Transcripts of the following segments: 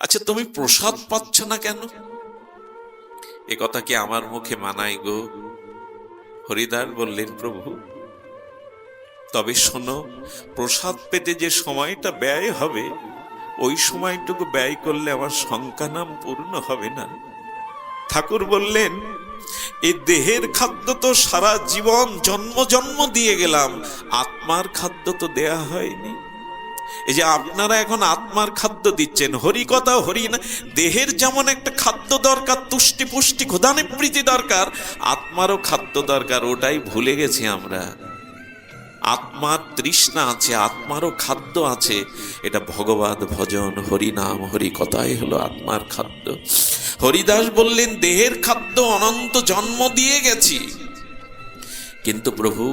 আচ্ছা তুমি প্রসাদ পাচ্ছ না কেন? এ কথা কি আমার মুখে মানায় গো? হরিদার বললেন, প্রভু, তবে শোনো, প্রসাদ পেতে যে সময়টা ব্যয় হবে, ওই সময়টুকু ব্যয় করলে আমার শঙ্কা নাম পূর্ণ হবে না। ঠাকুর বললেন এই দেহের খাদ্য তো সারা জীবন জন্ম জন্ম দিয়ে গেলাম, আত্মার খাদ্য তো দেয়া হয়নি। এই যে আপনারা এখন আত্মার খাদ্য দিচ্ছেন, হরি কথা হরি না, দেহের যেমন একটা খাদ্য দরকার, তুষ্টি পুষ্টি ক্ষুধানিবৃত্তি দরকার, আত্মারও খাদ্য দরকার, ওটাই ভুলে গেছি আমরা। আত্মার তৃষ্ণা আছে, আত্মারও খাদ্য আছে, এটা ভগবান ভজন, হরি নাম, হরি কথাই হলো আত্মার খাদ্য। হরিদাস বললেন, দেহের খাদ্য অনন্ত জন্ম দিয়ে গেছি। কিন্তু প্রভু,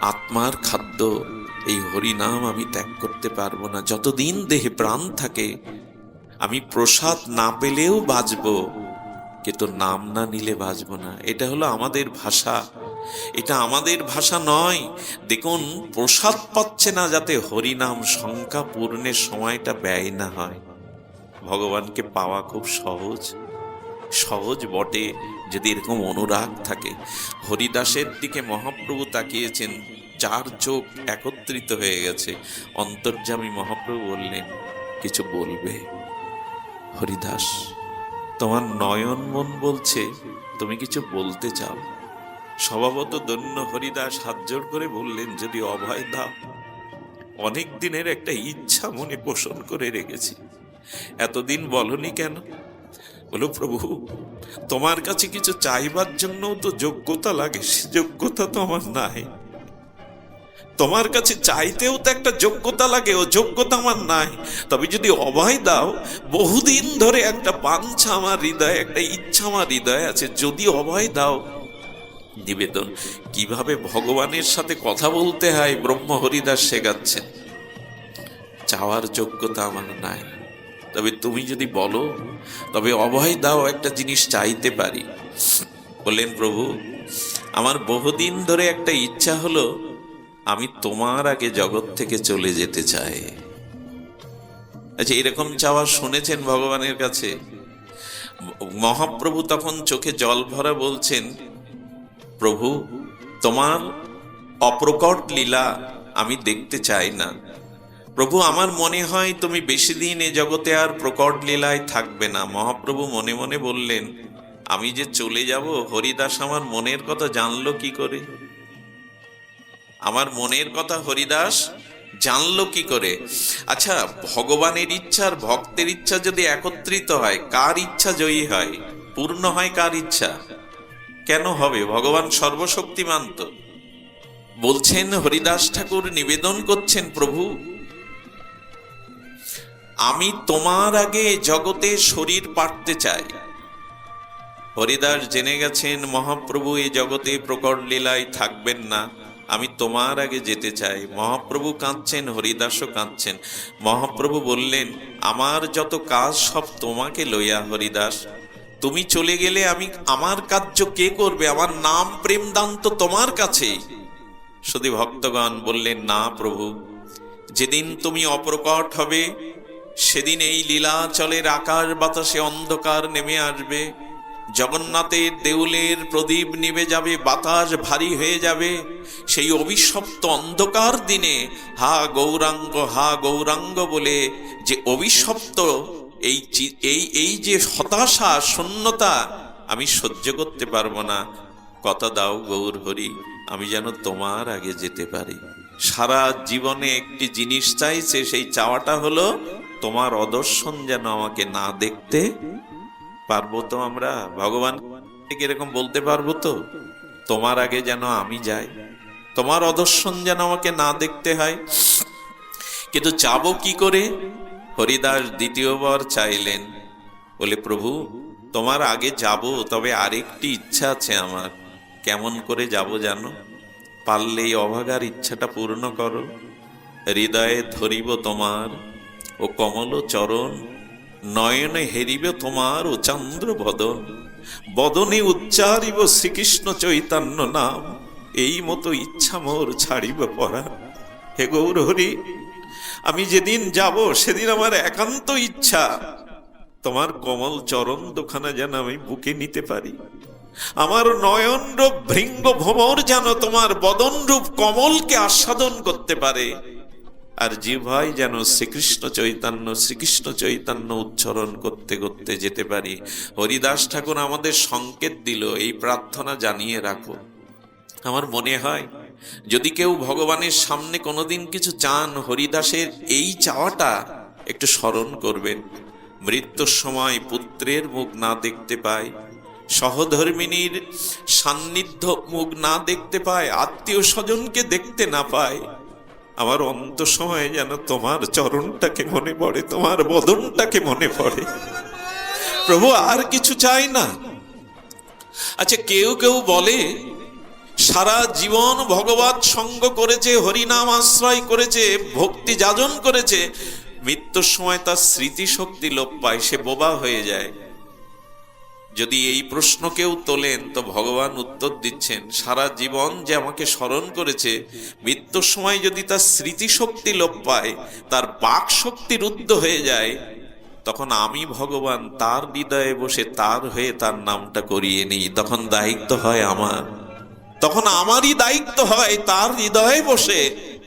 আত্মার খাদ্য এই হরি নাম আমি ত্যাগ করতে পারব না। যতদিন দেহে প্রাণ থাকে, আমি প্রসাদ না পেলেও বাঁচব, কিন্তু নাম না নিলে বাঁচব না। এটা হলো আমাদের ভাষা। এটা আমাদের ভাষা নয়। দেখুন, প্রসাদ পাচ্ছে না যাতে হরিনাম সংখ্যা পূর্ণের সময়টা ব্যয় না হয়। ভগবানকে পাওয়া খুব সহজ। সহজ বটে যদি এরকম অনুরাগ থাকে। হরিদাসের দিকে মহাপ্রভু তাকিয়েছেন। চার চোখ একত্রিত হয়ে গেছে। অন্তর্যামী মহাপ্রভু বললেন, কিছু বলবে? হরিদাস, তোমার নয়ন মন বলছে, তুমি কিছু বলতে চাও? স্বভাবত দন্য হরিদাস হাত জোড় করে বললেন, যদি অভয় দাও, অনেক দিনের একটা ইচ্ছা মনে পোষণ করে রেখেছি। এতদিন বলনি কেন? বলো, প্রভু, তোমার কাছে কিছু চাইবার জন্য তো যোগ্যতা লাগে, সে যোগ্যতা তো আমার নাই। তোমার কাছে চাইতেও তো একটা যোগ্যতা লাগে, ও যোগ্যতা আমার নাই। তবে যদি অভয় দাও, বহুদিন ধরে একটা পাঞ্ছা আমার হৃদয়ে, একটা ইচ্ছা আমার হৃদয়ে আছে, যদি অভয় দাও, নিবেদন। কীভাবে ভগবানের সাথে কথা বলতে হয়, ব্রহ্ম হরিদাস শেখাচ্ছেন চাওয়ার যোগ্যতা আমার নাই। তবে তুমি যদি বলো, তবে অভয় দাও, একটা জিনিস চাইতে পারি। বললেন, প্রভু, আমার বহুদিন ধরে একটা ইচ্ছা হলো আমি তোমার আগে জগৎ থেকে চলে যেতে চাই। আচ্ছা এরকম চাওয়া শুনেছেন ভগবানের কাছে? মহাপ্রভু তখন চোখে জল ভরা বলছেন, প্রভু, তোমার অপ্রকট লীলা আমি দেখতে চাই না। প্রভু, আমার মনে হয় তুমি বেশি দিন এ জগতে আর প্রকট লীলায় থাকবে না। মহাপ্রভু মনে মনে বললেন, আমি যে চলে যাব, হরিদাস আমার মনের কথা জানলো কি করে? আমার মনের কথা হরিদাস জানলো কি করে? আচ্ছা ভগবানের ইচ্ছা আর ভক্তের ইচ্ছা যদি একত্রিত হয়, কার ইচ্ছা জয়ী হয়? পূর্ণ হয় কার ইচ্ছা? কেন হবে? ভগবান সর্বশক্তিমান তো। বলছেন, হরিদাস ঠাকুর নিবেদন করছেন, প্রভু। আমি তোমার আগে জগতে শরীর পাঠতে চাই। হরিদাস জেনে গেছেন, মহাপ্রভু এই জগতে প্রকট লীলায় থাকবেন না। আমি তোমার আগে যেতে চাই। মহাপ্রভু কাঁদছেন, হরিদাসও কাঁদছেন। মহাপ্রভু বললেন, আমার যত কাজ, সব তোমাকে লইয়া হরিদাস। তুমি চলে গেলে আমি আমার কার্য কে করবে? আমার নাম প্রেম দান তো তোমার কাছেই শুধু ভক্তগণ বললেন, না প্রভু, যেদিন তুমি অপ্রকট হবে, সেদিন এই লীলাচলের আকাশ বাতাসে অন্ধকার নেমে আসবে। জগন্নাথের দেউলের প্রদীপ নিভে যাবে, বাতাস ভারী হয়ে যাবে। সেই অভিশপ্ত অন্ধকার দিনে, হা গৌরাঙ্গ হা গৌরাঙ্গ বলে যে অভিশপ্ত, এই এই এই যে হতাশা, শূন্যতা, আমি সহ্য করতে পারব না। কথা দাও গৌর হরি, আমি যেন তোমার আগে যেতে পারি। সারা জীবনে একটি জিনিস চাইছে, সেই চাওয়াটা হলো তোমার অদর্শন যেন আমাকে না দেখতে পারব তো আমরা? ভগবান এরকম বলতে পারব তো? তোমার আগে যেন আমি যাই। তোমার অদর্শন যেন আমাকে না দেখতে হয়। কিন্তু চাবো কি করে? হরিদাস দ্বিতীয়বার চাইলেন। বলে, প্রভু, তোমার আগে যাব, তবে আরেকটি ইচ্ছা আছে আমার। কেমন করে যাব জানো? পারলে এই অভাগার ইচ্ছাটা পূর্ণ করো। হৃদয়ে ধরিব তোমার ও কমল চরণ নয়নে হেরিবে তোমার ও চন্দ্র বদন। বদনে উচ্চারিব শ্রীকৃষ্ণ চৈতন্য নাম। এই মতো ইচ্ছা মোর ছাড়িব পড়া হে গৌর হরি আমি যেদিন যাব, সেদিন আমার একান্ত ইচ্ছা। তোমার কমল চরণ দুখানা যেন আমি বুকে নিতে পারি। আমার নয়ন রূপ ভৃঙ্গ ভ্রমর যেন তোমার বদন রূপ কমলকে আস্বাদন করতে পারে। আর জিভাই যেন শ্রীকৃষ্ণ চৈতন্য শ্রীকৃষ্ণ চৈতন্য উচ্চারণ করতে করতে যেতে পারি। হরিদাস ঠাকুর আমাদের সংকেত দিল, এই প্রার্থনা জানিয়ে রাখো। আমার মনে হয়, যদি কেউ ভগবানের সামনে কোনোদিন কিছু চান, হরিদাসের এই চাওয়াটা একটু স্মরণ করবেন। মৃত্যুর সময় পুত্রের মুখ না দেখতে পায়, সহধর্মিনীর সান্নিধ্য মুখ না দেখতে পায়, আত্মীয় স্বজনকে দেখতে না পায় আমার অন্ত সময়ে যেন তোমার চরণটাকে মনে পড়ে, তোমার বদনটাকে মনে পড়ে। প্রভু, আর কিছু চাই না। আচ্ছা কেউ কেউ বলে, সারা জীবন ভগবত সঙ্গ করেছে, হরিনাম আশ্রয় করেছে, ভক্তি যাজন করেছে, মৃত্যুর সময় তার স্মৃতিশক্তি লোপ পায়, সে বোবা হয়ে যায়। যদি এই প্রশ্ন কেউ তোলেন, তো ভগবান উত্তর দিচ্ছেন, সারা জীবন যে আমাকে স্মরণ করেছে, মৃত্যুর সময় যদি তার স্মৃতিশক্তি লোপ পায়, তার বাক শক্তি রুদ্ধ হয়ে যায়, তখন আমি ভগবান তার হৃদয়ে বসে তার হয়ে তার নামটা করিয়ে নিই। তখন দায়িত্ব হয় আমার। তখন আমারই দায়িত্ব হয় তার হৃদয়ে বসে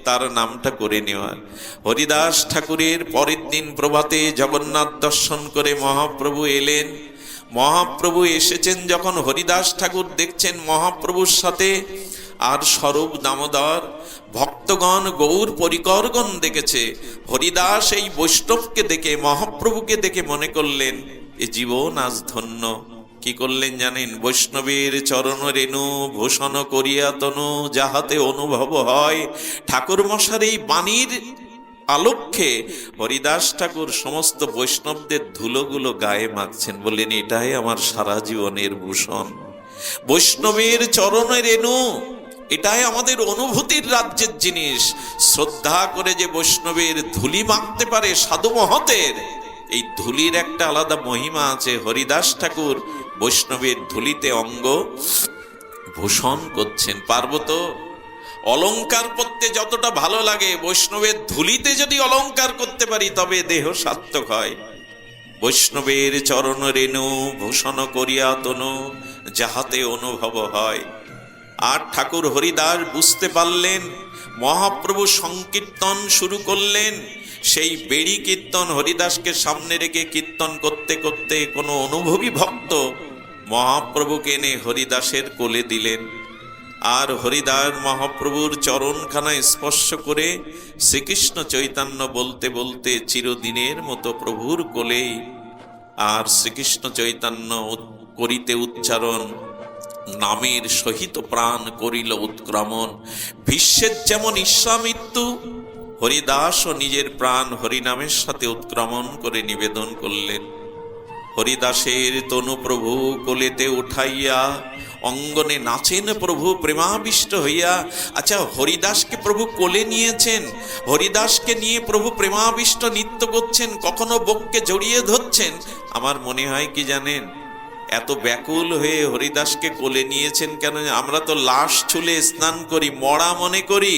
তার নামটা করে নেওয়ার। হরিদাস ঠাকুরের পরের দিন প্রভাতে জগন্নাথ দর্শন করে মহাপ্রভু এলেন। মহাপ্রভু এসেছেন যখন হরিদাস ঠাকুর দেখছেন মহাপ্রভুর সাথে, আর স্বরূপ দামোদর, ভক্তগণ গৌর পরিকরগণ দেখেছে। হরিদাস এই বৈষ্ণবকে দেখে, মহাপ্রভুকে দেখে মনে করলেন, এ জীবন আজ ধন্য। কি করলেন জানেন? বৈষ্ণবের চরণ রেণু, ভূষণ করিয়া তনু, যাহাতে অনুভব হয় ঠাকুর মশার এই বাণীর আলোক্ষে হরিদাস ঠাকুর সমস্ত বৈষ্ণবদের ধুলোগুলো গায়ে মাখছেন, বললেন, এটাই আমার সারা জীবনের ভূষণ। বৈষ্ণবের চরণে রেণু, এটাই আমাদের অনুভূতির রাজ্যের জিনিস। শ্রদ্ধা করে যে বৈষ্ণবের ধুলি মাখতে পারে সাধু মহতের, এই ধুলির একটা আলাদা মহিমা আছে। হরিদাস ঠাকুর বৈষ্ণবের ধুলিতে অঙ্গ ভূষণ করছেন। পার্বত অলংকার করতে যতটা ভালো লাগে, বৈষ্ণবের ধুলিতে যদি অলংকার করতে পারি, তবে দেহ সার্থক হয়। বৈষ্ণবের চরণ রেণু, ভূষণ করিয়া তনু, যাহাতে অনুভব হয়। আর ঠাকুর হরিদাস বুঝতে পারলেন, মহাপ্রভু সংকীর্তন শুরু করলেন, সেই বেড়ি কীর্তন হরিদাসকে সামনে রেখে কীর্তন করতে করতে কোনো অনুভবী ভক্ত মহাপ্রভুকে এনে হরিদাসের কোলে দিলেন। আর হরিদাস মহাপ্রভুর চরণখানা স্পর্শ করে শ্রীকৃষ্ণ চৈতন্য বলতে বলতে চিরদিনের মতো প্রভুর কোলে আর শ্রীকৃষ্ণ চৈতন্য করিতে উচ্চারণ, নামের সহিত প্রাণ করিল উৎক্রমণ। বিশ্বের যেমন ঈর্ষা মৃত্যু হরিদাসও নিজের প্রাণ হরিনামের সাথে উৎক্রমণ করে নিবেদন করলেন। হরিদাসের তনু প্রভু কোলেতে উঠাইয়া অঙ্গনে নাচেন প্রভু, প্রেমাবিষ্ট হইয়া। আচ্ছা হরিদাসকে প্রভু কোলে নিয়েছেন? হরিদাসকে নিয়ে প্রভু প্রেমাবিষ্ট নৃত্য করছেন, কখনো বককে জড়িয়ে ধরছেন? আমার মনে হয় কি জানেন, এত ব্যাকুল হয়ে হরিদাসকে কোলে নিয়েছেন কেন? আমরা তো লাশ ছুলে স্নান করি, মরা মনে করি।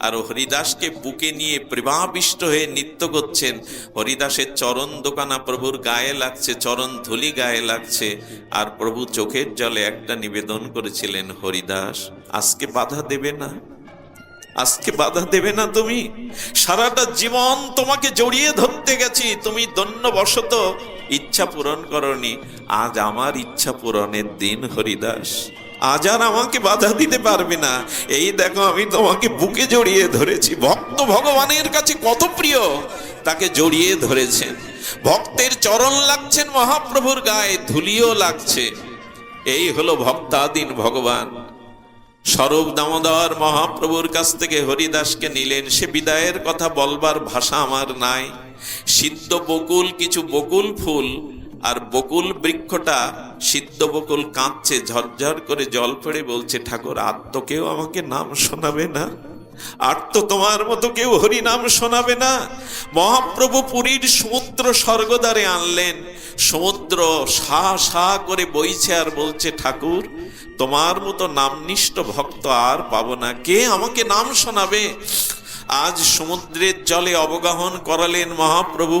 আর হরিদাসকে বুকে নিয়ে প্রেমাবিষ্ট হয়ে নৃত্য করছেন। হরিদাসের চরণ দোকানা প্রভুর গায়ে লাগছে, চরণ ধুলি গায়ে লাগছে। আর প্রভু চোখের জলে একটা নিবেদন করেছিলেন, হরিদাস, আজকে বাধা দেবে না। আজকে বাধা দেবে না তুমি। সারাটা জীবন তোমাকে জড়িয়ে ধরতে গেছি। তুমি দন্যবশত ইচ্ছা পূরণ করনি। আজ আমার ইচ্ছা পূরণের দিন, হরিদাস। আজ আর আমাকে বাধা দিতে পারবে না। এই দেখো, আমি তোমাকে বুকে জড়িয়ে ধরেছি। ভক্ত ভগবানের কাছে কত প্রিয়, তাকে জড়িয়ে ধরেছেন। ভক্তের চরণ লাগছেন মহাপ্রভুর গায়ে, ধুলিও লাগছে। এই হলো ভক্তাদিন ভগবান। স্বরূপ দামোদর মহাপ্রভুর কাছ থেকে হরিদাসকে নিলেন। সে বিদায়ের কথা বলবার ভাষা আমার নাই। সিদ্ধ বকুল, কিছু বকুল ফুল আর বকুল বৃক্ষটা সিদ্ধ বকুল কাঁদছে ঝরঝর করে জল পড়ে বলছে, ঠাকুর, আর তো কেউ আমাকে নাম শোনাবে না। আর তো তোমার মতো কেউ হরি নাম শোনাবে না। মহাপ্রভু পুরীর সমুদ্র স্বর্গদ্বারে আনলেন। সমুদ্র সা সা করে বইছে আর বলছে, ঠাকুর, তোমার মতো নামনিষ্ঠ ভক্ত আর পাবো না। কে আমাকে নাম শোনাবে? আজ সমুদ্রের জলে অবগাহন করালেন মহাপ্রভু।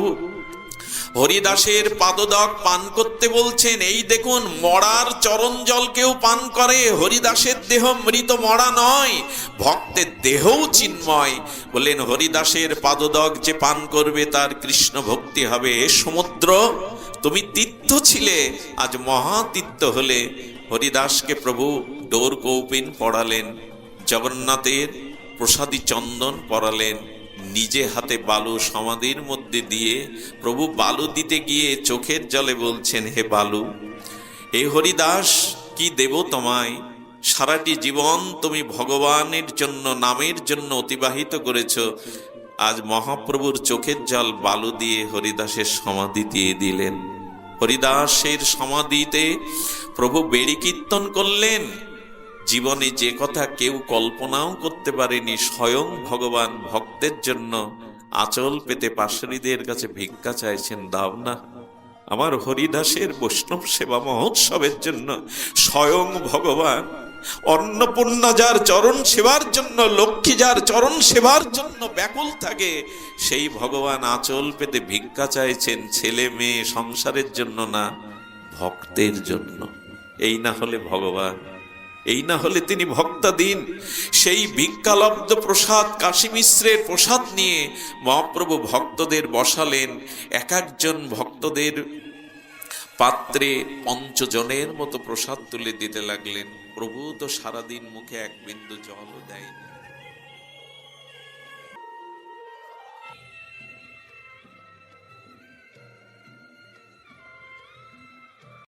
হরিদাসের পাদদক পান করতে বলছেন, এই দেখুন, মরার চরণ জল কেউ পান করে, হরিদাসের দেহ মৃত মরা নয়, ভক্তের দেহও চিন্ময়। বললেন, হরিদাসের পাদদক যে পান করবে, তার কৃষ্ণ ভক্তি হবে। সমুদ্র, তুমি তীর্থ ছিলে, আজ মহাতীর্থ হলে। হরিদাসকে প্রভু ডোর কৌপিন পড়ালেন, জগন্নাথের প্রসাদী চন্দন পরালেন নিজে হাতে বালু সমাধির মধ্যে দিয়ে প্রভু বালু দিতে গিয়ে চোখের জলে বলছেন, হে বালু, হে হরিদাস, কি দেব তোমায়? সারাটি জীবন তুমি ভগবানের জন্য, নামের জন্য অতিবাহিত করেছ। আজ মহাপ্রভুর চোখের জল বালু দিয়ে হরিদাসের সমাধি দিয়ে দিলেন। হরিদাসের সমাধিতে প্রভু বেড়ি কীর্তন করলেন। জীবনে যে কথা কেউ কল্পনাও করতে পারেনি, স্বয়ং ভগবান ভক্তের জন্য আচল পেতে পাশরীদের কাছে ভিক্ষা চাইছেন, দাও না। আমার হরিদাসের বৈষ্ণব সেবা মহোৎসবের জন্য স্বয়ং ভগবান অন্নপূর্ণা যার চরণ সেবার জন্য, লক্ষ্মী যার চরণ সেবার জন্য ব্যাকুল থাকে, সেই ভগবান আচল পেতে ভিক্ষা চাইছেন ছেলে মেয়ে সংসারের জন্য না, ভক্তের জন্য। এই না হলে ভগবান এই না হলে তিনি ভক্তা দিন সেই ভিক্ষালব্ধ প্রসাদ কাশী মিশ্রের প্রসাদ নিয়ে মহাপ্রভু ভক্তদের বসালেন। এক একজন ভক্তদের পাত্রে পঞ্চজনের মতো প্রসাদ তুলে দিতে লাগলেন। প্রভু তো সারাদিন মুখে এক বিন্দু জলও দেয়নি।